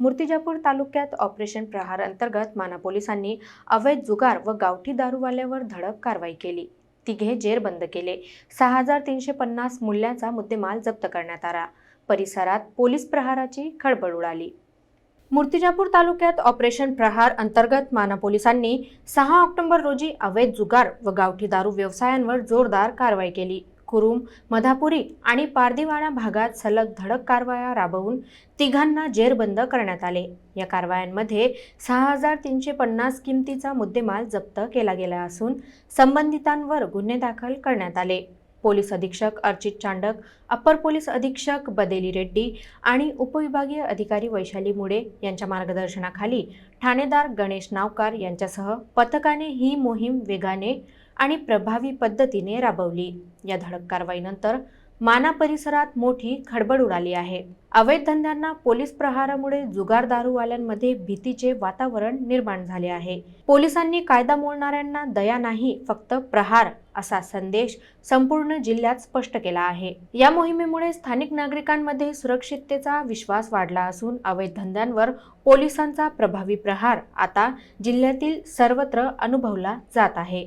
मूर्तिजापूर तालुक्यात ऑपरेशन प्रहार अंतर्गत माना पोलिसांनी अवैध जुगार व गावठी दारूवाल्यावर धडक कारवाई केली. तिघे जेरबंद केले. सहा हजार तीनशे पन्नास मूल्याचा मुद्देमाल जप्त करण्यात आला. परिसरात पोलीस प्रहाराची खळबळ उडाली. मूर्तिजापूर तालुक्यात ऑपरेशन प्रहार अंतर्गत माना पोलिसांनी सहा ऑक्टोबर रोजी अवैध जुगार व गावठी दारू व्यवसायांवर जोरदार कारवाई केली. कुरुम मधापुरी आणि पारदीवाडा भागात सलग धडक कारवाया राबवून तिघांना जेरबंद करण्यात आले. या कारवायांमध्ये सहा हजार तीनशे पन्नास किमतीचा मुद्देमाल जप्त केला गेला असून संबंधितांवर गुन्हे दाखल करण्यात आले. पोलीस अधीक्षक अर्चित चांडक अप्पर पोलीस अधीक्षक बदेली रेड्डी आणि उपविभागीय अधिकारी वैशाली मुडे यांच्या मार्गदर्शनाखाली ठाणेदार गणेश नावकार यांच्यासह पथकाने ही मोहीम वेगाने आणि प्रभावी पद्धतीने राबवली. या धडक कारवाईनंतर माना परिसरात मोठी खडबड उडाली आहे. अवैध धंद्यांना पोलीस प्रहारामुळे जुगार दारूवाल्यांमध्ये भीतीचे वातावरण निर्माण झाले आहे. पोलिसांनी कायदा मोडणाऱ्यांना दया नाही फक्त प्रहार असा संदेश संपूर्ण जिल्ह्यात स्पष्ट केला आहे. या मोहिमेमुळे स्थानिक नागरिकांमध्ये सुरक्षिततेचा विश्वास वाढला असून अवैध धंद्यांवर पोलिसांचा प्रभावी प्रहार आता जिल्ह्यातील सर्वत्र अनुभवला जात आहे.